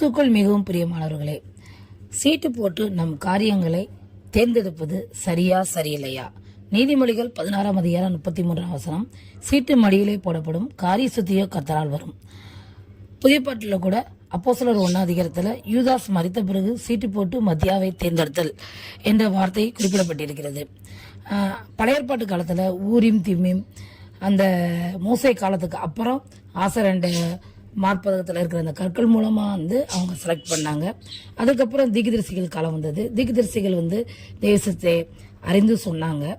இயேசுக்குள் மிகவும் பிரியமானவர்களே சீட்டு போட்டு நம் காரியங்களை தேர்ந்தெடுப்பது சரியா சரியில்லையா? நீதிமொழிகள் பதினாறாம் அதிகாரம் முப்பத்தி மூன்றாம் வசனம் சீட்டு மடியிலே போடப்படும் காரிய சுத்தியோ கத்தரால் வரும். புதியப்பாட்டில் கூட கூட சிலர் ஒன்றாம் அதிகாரத்தில் யூதாஸ் மறித்த பிறகு சீட்டு போட்டு மத்தியாவை தேர்ந்தெடுத்தல் என்ற வார்த்தை குறிப்பிடப்பட்டிருக்கிறது. பழையற்பாட்டு காலத்தில் ஊரிம் திம்மிம் அந்த மூசை காலத்துக்கு அப்புறம் ஆசரண்ட மார்பதகத்தில் இருக்கிற அந்த கற்கள் மூலமாக வந்து அவங்க செலக்ட் பண்ணாங்க. அதுக்கப்புறம் திகிதரிசிகள் காலம் வந்தது. திகிதரிசிகள் வந்து தேசத்தை அறிந்து சொன்னாங்க.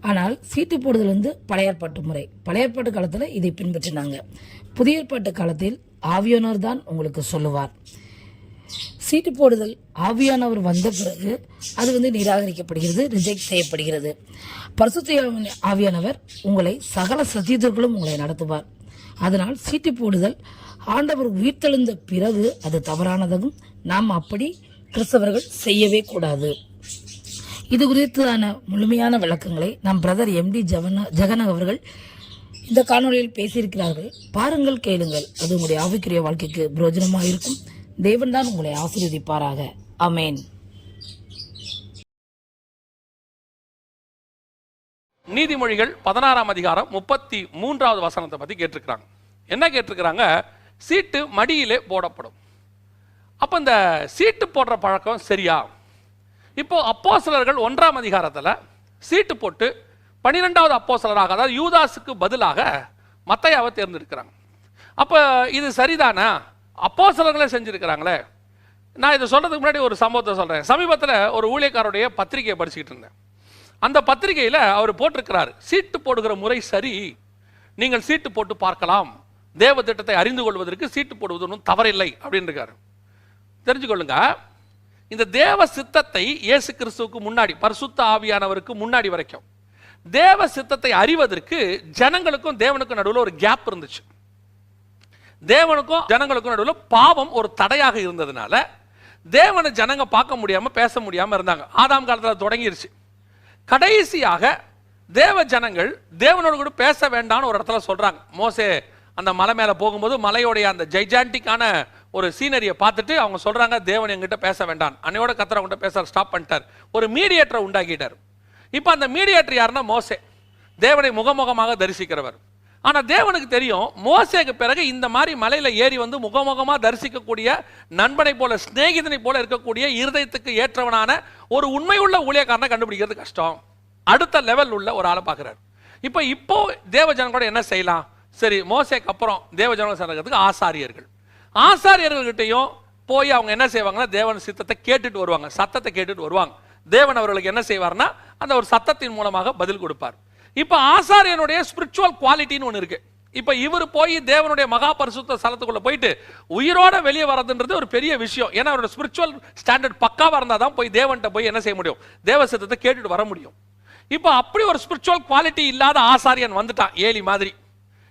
ஆனால் சீட்டு போடுதல் வந்து பழையற்பாட்டு முறை. பழையற்பாட்டு காலத்தில் இதை பின்பற்றினாங்க. புதிய ஏற்பாட்டு காலத்தில் ஆவியானவர் தான் உங்களுக்கு சொல்லுவார். சீட்டு போடுதல் ஆவியானவர் வந்த பிறகு அது வந்து நிராகரிக்கப்படுகிறது ரிஜெக்ட் செய்யப்படுகிறது. பரிசுத்த ஆவியானவர் உங்களை சகல சத்தியத்திற்குள்ளும் உங்களை நடத்துவார். அதனால் சீட்டு போடுதல். ஆண்டவர் உயிர்த்தெழுந்த பிறகு அது தவறானதாகும். நாம் அப்படி கிறிஸ்தவர்கள் செய்யவே கூடாது. இது குறித்தான முழுமையான விளக்கங்களை நம் பிரதர் எம்டி ஜவன ஜெகன் அவர்கள் இந்த காணொளியில் பேசியிருக்கிறார்கள். பாருங்கள் கேளுங்கள். அது உங்களுடைய ஆவிக்குரிய வாழ்க்கைக்கு பிரயோஜனமாக இருக்கும் தேவன் தான் உங்களை ஆசீர்வதிப்பாராக. அமேன் நீதிமொழிகள் பதினாறாம் அதிகாரம் முப்பத்தி மூன்றாவது வசனத்தை பற்றி கேட்டிருக்கிறாங்க. என்ன கேட்டிருக்கிறாங்க? சீட்டு மடியிலே போடப்படும். அப்போ இந்த சீட்டு போடுற பழக்கம் சரியா? இப்போ சிலர்கள் ஒன்றாம் அதிகாரத்தில் சீட்டு போட்டு பன்னிரெண்டாவது அப்போஸ்தலராக அதாவது யூதாஸுக்கு பதிலாக மத்தையாவை தேர்ந்தெடுக்கிறாங்க. அப்போ இது சரிதானா? அப்போஸ்தலர்களே செஞ்சுருக்கிறாங்களே. நான் இதை சொல்கிறதுக்கு முன்னாடி ஒரு சம்பவத்தை சொல்கிறேன் சமீபத்தில் ஒரு ஊழியக்காரருடைய பத்திரிகையை படிச்சுக்கிட்டு இருந்தேன். அந்த பத்திரிகையில் அவர் போட்டிருக்கிறார். சீட்டு போடுகிற முறை சரி. நீங்கள் சீட்டு போட்டு பார்க்கலாம். தேவ திட்டத்தை அறிந்து கொள்வதற்கு சீட்டு போடுவது ஒன்றும் தவறில்லை அப்படின்னு இருக்காரு தெரிஞ்சுக்கொள்ளுங்க. இந்த தேவ சித்தத்தை இயேசு கிறிஸ்துவுக்கு முன்னாடி பரிசுத்த ஆவியானவருக்கு முன்னாடி வரைக்கும் தேவ சித்தத்தை அறிவதற்கு ஜனங்களுக்கும் தேவனுக்கும் நடுவில் ஒரு கேப் இருந்துச்சு. தேவனுக்கும் ஜனங்களுக்கும் நடுவில் பாவம் ஒரு தடையாக இருந்ததுனால தேவனை ஜனங்க பார்க்க முடியாம பேச முடியாம இருந்தாங்க. ஆதாம் காலத்தில் தொடங்கிருச்சு. கடைசியாக தேவ ஜனங்கள் தேவனோடு கூட பேச வேண்டாம்னு ஒரு இடத்துல சொல்கிறாங்க மோசே அந்த மலை மேலே போகும்போது மலையோடைய அந்த ஜைஜாண்டிக்கான ஒரு சீனரியை பார்த்துட்டு அவங்க சொல்கிறாங்க தேவன் எங்கிட்ட பேச வேண்டாம். அன்னையோட கத்திர அவங்ககிட்ட பேச ஸ்டாப் பண்ணிட்டார். ஒரு மீடியேட்டரை உண்டாக்கிட்டார். இப்போ அந்த மீடியேட்டர் யாருன்னா மோசே. தேவனை முகமுகமாக தரிசிக்கிறவர். ஆனால் தேவனுக்கு தெரியும் மோசேக்கு பிறகு இந்த மாதிரி மலையில் ஏறி வந்து முகமுகமாக தரிசிக்கக்கூடிய நண்பனை போல சிநேகிதனை போல இருக்கக்கூடிய இருதயத்துக்கு ஏற்றவனான ஒரு உண்மையுள்ள ஊழியக்காரனை கண்டுபிடிக்கிறது கஷ்டம். அடுத்த லெவல் உள்ள ஒரு ஆளை பார்க்குறாரு. இப்போ இப்போ தேவ கூட என்ன செய்யலாம்? சரி மோசேக்கு அப்புறம் தேவ ஜனங்கள் ஆசாரியர்கள். ஆசாரியர்கள்கிட்டையும் போய் அவங்க என்ன செய்வாங்கன்னா தேவன் சித்தத்தை கேட்டுட்டு வருவாங்க சத்தத்தை கேட்டுட்டு வருவாங்க. தேவன் அவர்களுக்கு என்ன செய்வார்னா அந்த ஒரு சத்தத்தின் மூலமாக பதில் கொடுப்பார். இப்போ ஆசாரியனுடைய ஸ்பிரிச்சுவல் குவாலிட்டின்னு ஒன்று இருக்கு. இப்போ இவர் போய் தேவனுடைய மகா பரிசுத்த ஸ்தலத்துக்குள்ள போயிட்டு உயிரோட வெளியே வரதுன்றது ஒரு பெரிய விஷயம். ஏன்னா அவரோட ஸ்பிரிச்சுவல் ஸ்டாண்டர்ட் பக்காவாக இருந்தால் தான் போய் தேவன்கிட்ட போய் என்ன செய்ய முடியும்? தேவ சித்தத்தை கேட்டுட்டு வர முடியும். இப்போ அப்படி ஒரு ஸ்பிரிச்சுவல் குவாலிட்டி இல்லாத ஆசாரியன் வந்துட்டான் ஏலி மாதிரி.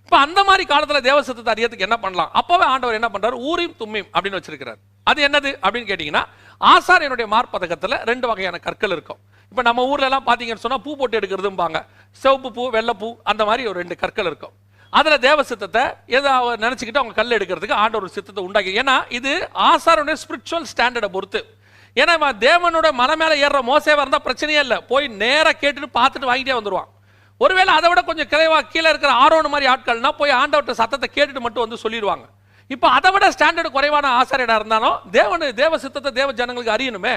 இப்போ அந்த மாதிரி காலத்தில் தேவ சித்தத்தை என்ன பண்ணலாம்? அப்போவே ஆண்டவர் என்ன பண்ணுறாரு ஊரியும் தும்மிம் அப்படின்னு வச்சிருக்கிறார். அது என்னது அப்படின்னு கேட்டிங்கன்னா ஆசாரியனுடைய மார்பதகத்தில் ரெண்டு வகையான கற்கள் இருக்கும். இப்போ நம்ம ஊர்ல எல்லாம் சொன்னால் சொன்னா பூ போட்டு எடுக்கிறதும்பாங்க. சிவப்பு பூ வெள்ளைப்பூ அந்த மாதிரி ஒரு ரெண்டு கற்கள் இருக்கும். அதில் தேவ சித்தத்தை ஏதோ அவ அவங்க கல் எடுக்கிறதுக்கு ஆண்டவர் சித்தத்தை உண்டாக்கி ஏன்னா இது ஆசாரனுடைய ஸ்பிரிச்சுவல் ஸ்டாண்டர்டை பொறுத்து. ஏன்னா இவன் தேவனோட மலை மேலே ஏறுற மோசேவாக இருந்தால் பிரச்சனையே இல்லை. போய் நேராக கேட்டுட்டு பார்த்துட்டு வாங்கிட்டே வந்துருவான். ஒருவேளை அதை விட கொஞ்சம் கிளைவாக கீழே இருக்கிற ஆரோன் மாதிரி ஆட்கள்னா போய் ஆண்டவர்கிட்ட சத்தத்தை கேட்டுட்டு மட்டும் வந்து சொல்லிடுவாங்க. இப்போ அதை விட ஸ்டாண்டர்டு குறைவான ஆசாரியடா இருந்தாலும் தேவனு தேவ சித்தத்தை தேவ ஜனங்களுக்கு அறியணுமே.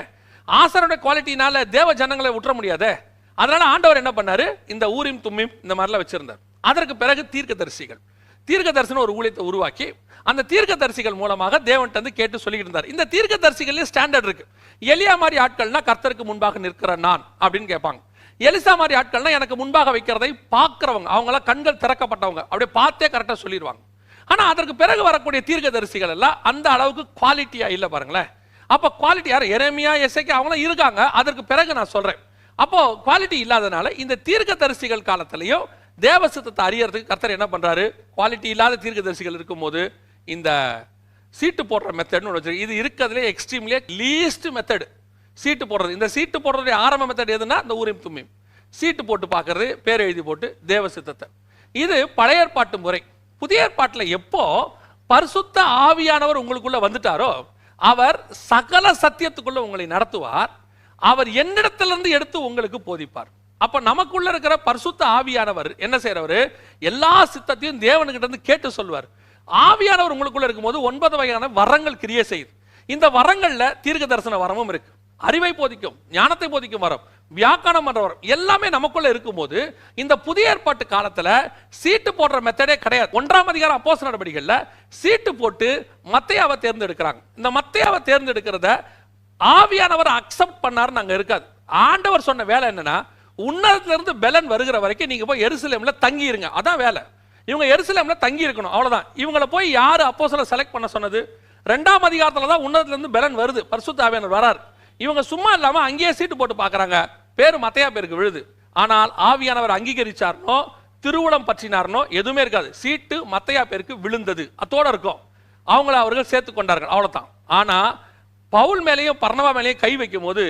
ஆசரோட குவாலிட்டினால தேவ ஜனங்களை விட்டுற முடியாதே? அதனால ஆண்டவர் என்ன பண்ணாரு? இந்த ஊரிம் தும்மிம் இந்த மாதிரிலாம் வச்சிருந்தார். அதற்கு பிறகு தீர்க்கதரிசிகள். தீர்க்கதரிசனம் ஒரு ஊழியத்தை உருவாக்கி அந்த தீர்க்கதரிசிகள் மூலமாக தேவன்கிட்ட வந்து கேட்டு சொல்லிக்கிட்டு இருந்தார் இந்த தீர்க்கதரிசிகள்லயும் ஸ்டாண்டர்ட் இருக்கு. எலியா மாதிரி ஆட்கள்னா கர்த்தருக்கு முன்பாக நிற்கிற நான் அப்படின்னு கேட்பாங்க. எலிசா மாதிரி ஆட்கள்னா எனக்கு முன்பாக வைக்கிறதை பார்க்குறவங்க அவங்களாம் கண்கள் திறக்கப்பட்டவங்க. அப்படியே பார்த்தே கரெக்டாக சொல்லிடுவாங்க. ஆனா அதற்கு பிறகு வரக்கூடிய தீர்க்கதரிசிகள் எல்லாம் அந்த அளவுக்கு குவாலிட்டியா இல்லை பாருங்களேன். அப்போ குவாலிட்டி யார்? எரேமியா எஸ்ஐக்கு அவங்களாம் இருக்காங்க. அதற்கு பிறகு நான் சொல்கிறேன் அப்போ குவாலிட்டி இல்லாதனால இந்த தீர்க்கதரிசிகள் காலத்திலையும் தேவ சித்தத்தை அறியறதுக்கு கர்த்தர் என்ன பண்ணுறாரு குவாலிட்டி இல்லாத தீர்க்கதரிசிகள் இருக்கும்போது இந்த சீட்டு போடுற மெத்தட்னு ஒன்று வச்சிருக்கு. இது இருக்கிறதுலே எக்ஸ்ட்ரீம்லேயே லீஸ்ட் மெத்தடு சீட்டு போடுறது. இந்த சீட்டு போடுறதுடைய ஆரம்ப மெத்தட் எதுனா இந்த ஊரிம் தும்மியும் சீட்டு போட்டு பார்க்கறது பேர் எழுதி போட்டு தேவ சித்தத்தை இது பழைய ஏற்பாட்டு முறை. புதிய ஏற்பாட்டில் எப்போ பரிசுத்த ஆவியானவர் உங்களுக்குள்ளே வந்துட்டாரோ அவர் சகல சத்தியத்துக்குள்ள உங்களை நடத்துவார். அவர் என்னிடத்திலிருந்து எடுத்து உங்களுக்கு போதிப்பார். அப்ப நமக்குள்ள இருக்கிற பரிசுத்த ஆவியானவர் என்ன செய்யறவர் எல்லா சித்தத்தையும் தேவனுக்கிட்ட இருந்து கேட்டு சொல்வார் ஆவியானவர் உங்களுக்குள்ள இருக்கும்போது ஒன்பது வகையான வரங்கள் கிரியே செய்யுது. இந்த வரங்கள்ல தீர்க்க தரிசன வரமும் இருக்கு. அறிவை போதிக்கும் ஞானத்தை போதிக்கும் வரம். வியாக்கணம் என்ற எல்லாமே நமக்குள்ள இருக்கும்போது இந்த புதிய ஏற்பாட்டு காலத்துல சீட்டு போடுற மெத்தடே கிடையாது. ஒன்றாம் அதிகாரம் அப்போஸ் நடவடிக்கைகள்ல சீட்டு போட்டு மத்தையாவை தேர்ந்தெடுக்கிறாங்க. இந்த மத்தையாவை தேர்ந்தெடுக்கிறத ஆவியானவர் அக்செப்ட் பண்ணாருன்னு அங்க இருக்காது. ஆண்டவர் சொன்ன வேலை என்னன்னா உன்னதத்துல இருந்து பெலன் வருகிற வரைக்கும் நீங்க போய் எருசலேம்ல தங்கி இருங்க அதான் வேலை. இவங்க எருசலேம்ல தங்கி இருக்கணும் அவ்வளவுதான். இவங்களை போய் யாரு அப்போ செலக்ட் பண்ண சொன்னது? ரெண்டாம் அதிகாரத்துல தான் உன்னதத்துல இருந்து பெலன் வருது. பரிசுத்த ஆவியானவர் வரார். இவங்க சும்மா இல்லாமல் அங்கேயே சீட்டு போட்டு பார்க்குறாங்க. பேர் மத்தையா பேருக்கு விழுது. ஆனால் ஆவியானவர் அங்கீகரிச்சார்னோ திருவுளம் பற்றினார்னோ எதுவுமே இருக்காது. சீட்டு மத்தையா பேருக்கு விழுந்தது. அத்தோட இருக்கும். அவங்கள அவர்கள் சேர்த்து கொண்டார்கள். அவ்வளோதான் ஆனால் பவுல் மேலேயும் பர்ணவா மேலேயும் கை வைக்கும் போது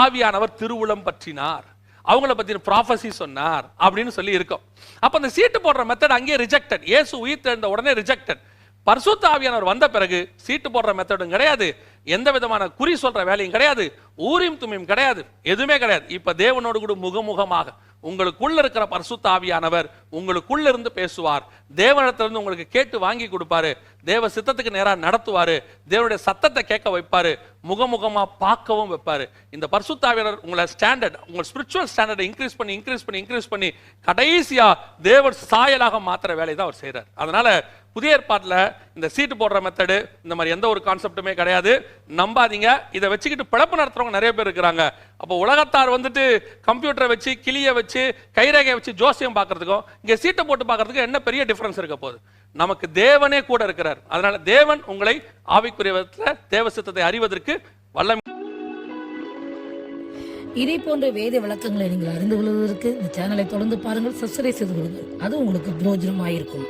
ஆவியானவர் திருவுளம் பற்றினார். அவங்கள பற்றின ப்ராஃபஸி சொன்னார் அப்படின்னு சொல்லி இருக்கும். அப்போ அந்த சீட்டு போடுற மெத்தட் அங்கேயே ரிஜெக்டட் இயேசு உயிர் தெழுந்த உடனே ரிஜெக்டட் பர்சுத்த ஆவியானவர் வந்த பிறகு சீட்டு போடுற மெத்தடும் கிடையாது. எந்த விதமான குறி சொல்ற வேலையும் கிடையாது ஊரியும் துமியும் கிடையாது எதுவுமே கிடையாது. இப்ப தேவனோடு கூட முகமுகமாக உங்களுக்குள்ள இருக்கிற பரிசுத்தாவியானவர் உங்களுக்குள்ள இருந்து பேசுவார். தேவனிடத்திலிருந்து உங்களுக்கு கேட்டு வாங்கி கொடுப்பாரு. தேவ சித்தத்துக்கு நேராக நடத்துவாரு. தேவனுடைய சத்தத்தை கேட்க வைப்பாரு. முகமுகமா பார்க்கவும் வைப்பாரு. இந்த பரிசுத்த உங்களை ஸ்டாண்டர்ட் உங்கள் ஸ்பிரிச்சுவல் ஸ்டாண்டர்டை இன்க்ரீஸ் பண்ணி இன்க்ரீஸ் பண்ணி இன்க்ரீஸ் பண்ணி கடைசியா தேவர் சாயலாக மாத்திர வேலையை தான் அவர் செய்கிறார் அதனால புதிய ஏற்பாட்டில் இந்த சீட்டு போடுற மெத்தடு இந்த மாதிரி எந்த ஒரு கான்செப்ட்டுமே கிடையாது. நம்பாதீங்க. இதை வச்சுக்கிட்டு பிழப்பு நடத்துறவங்க நிறைய பேர் இருக்கிறாங்க. அப்போ உலகத்தார் வந்துட்டு கம்ப்யூட்டரை வச்சு கிளியை வச்சு கைரேகையை வச்சு ஜோசியம் பார்க்கறதுக்கும் இங்கே சீட்டை போட்டு பார்க்கறதுக்கும் என்ன பெரிய டிஃப்ரென்ஸ் இருக்க போகுது? நமக்கு தேவனே கூட இருக்கிறார். அதனால தேவன் உங்களை ஆவிக்குரிய விதத்தில் தேவ சித்தத்தை அறிவதற்கு வல்ல இதே போன்ற வேத விளக்கங்களை நீங்கள் அறிந்து கொள்வதற்கு இந்த சேனலை தொடர்ந்து பாருங்கள். சப்ஸ்கிரைப் செய்து கொள்ளுங்கள். அது உங்களுக்கு பிரயோஜனமாயிருக்கும்.